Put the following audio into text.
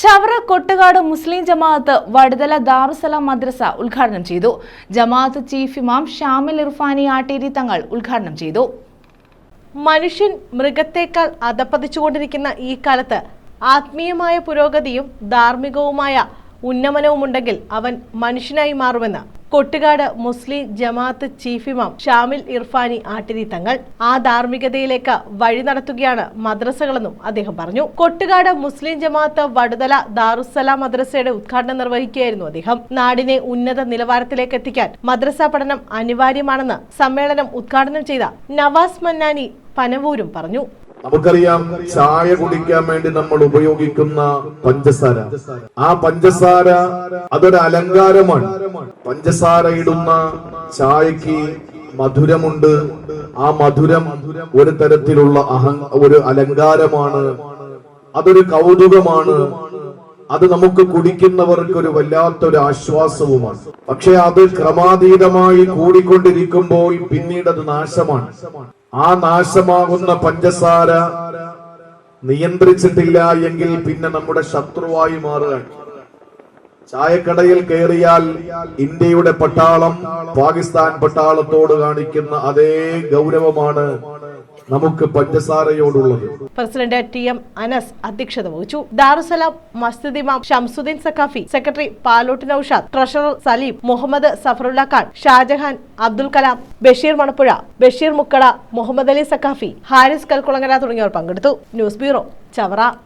ചവറ കൊട്ടുകാട് മുസ്ലിം ജമാഅത്ത് വടുതല ദാറുസലാം മദ്രസ ഉദ്ഘാടനം ചെയ്തു. ജമാഅത്ത് ചീഫ് ഇമാം ഷാമിൽ ഇർഫാനി ആട്ടേരി തങ്ങൾ ഉദ്ഘാടനം ചെയ്തു. മനുഷ്യൻ മൃഗത്തേക്കാൾ അധപ്പതിച്ചുകൊണ്ടിരിക്കുന്ന ഈ കാലത്ത് ആത്മീയമായ പുരോഗതിയും ധാർമ്മികവുമായ ഉന്നമനവുമുണ്ടെങ്കിൽ അവൻ മനുഷ്യനായി മാറുമെന്ന് കൊട്ടുകാട് മുസ്ലിം ജമാഅത്ത് ചീഫ് ഇമാം ഷാമിൽ ഇർഫാനി ആട്ടിരി തങ്ങൾ ആ ധാർമ്മികതയിലേക്ക് വഴി നടത്തുകയാണ് മദ്രസകളെന്നും അദ്ദേഹം പറഞ്ഞു. കൊട്ടുകാട് മുസ്ലിം ജമാഅത്ത് വടുതല ദാറുസലാം മദ്രസയുടെ ഉദ്ഘാടനം നിർവഹിക്കുകയായിരുന്നു അദ്ദേഹം. നാടിനെ ഉന്നത നിലവാരത്തിലേക്ക് എത്തിക്കാൻ മദ്രസ പഠനം അനിവാര്യമാണെന്ന് സമ്മേളനം ഉദ്ഘാടനം ചെയ്ത നവാസ് മന്നാനി പനവൂരും പറഞ്ഞു. നമുക്കറിയാം ചായ കുടിക്കാൻ വേണ്ടി നമ്മൾ ഉപയോഗിക്കുന്ന പഞ്ചസാര. ആ പഞ്ചസാര അതൊരു അലങ്കാരമാണ്. പഞ്ചസാര ഇടുന്ന ചായക്ക് മധുരമുണ്ട്. ആ മധുരം ഒരു തരത്തിലുള്ള അഹ ഒരു അലങ്കാരമാണ്. അതൊരു കൗതുകമാണ്. അത് നമുക്ക് കുടിക്കുന്നവർക്ക് ഒരു വല്ലാത്തൊരു ആശ്വാസവുമാണ്. പക്ഷെ അത് ക്രമാതീതമായി കൂടിക്കൊണ്ടിരിക്കുമ്പോൾ പിന്നീട് അത് നാശമാണ്. ആ നാശമാകുന്ന പഞ്ചസാര നിയന്ത്രിച്ചിട്ടില്ല എങ്കിൽ പിന്നെ നമ്മുടെ ശത്രുവായി മാറുകയാണ്. ചായക്കടയിൽ കയറിയാൽ ഇന്ത്യയുടെ പട്ടാളം പാകിസ്ഥാൻ പട്ടാളത്തോട് കാണിക്കുന്ന അതേ ഗൗരവമാണ് നമുക്ക് പഞ്ചസാരയോടുള്ളത്. പ്രസിഡന്റ് ടി എം അനസ് അധ്യക്ഷത വഹിച്ചു. ദാറുസലാം മസ്ജിദ് ഇമാം ഷംസുദ്ദീൻ സക്കാഫി സെക്രട്ടറി പാലോട്ട് നൌഷാദ് ട്രഷറർ സലീം മുഹമ്മദ് സഫറുല്ല ഖാൻ ഷാജഹാൻ അബ്ദുൽ കലാം ബഷീർ മണപ്പുഴ ബഷീർ മുക്കട മുഹമ്മദ് അലി സക്കാഫി ഹാരിസ് കൽക്കുളങ്ങര തുടങ്ങിയവർ പങ്കെടുത്തു. News bureau Chavara.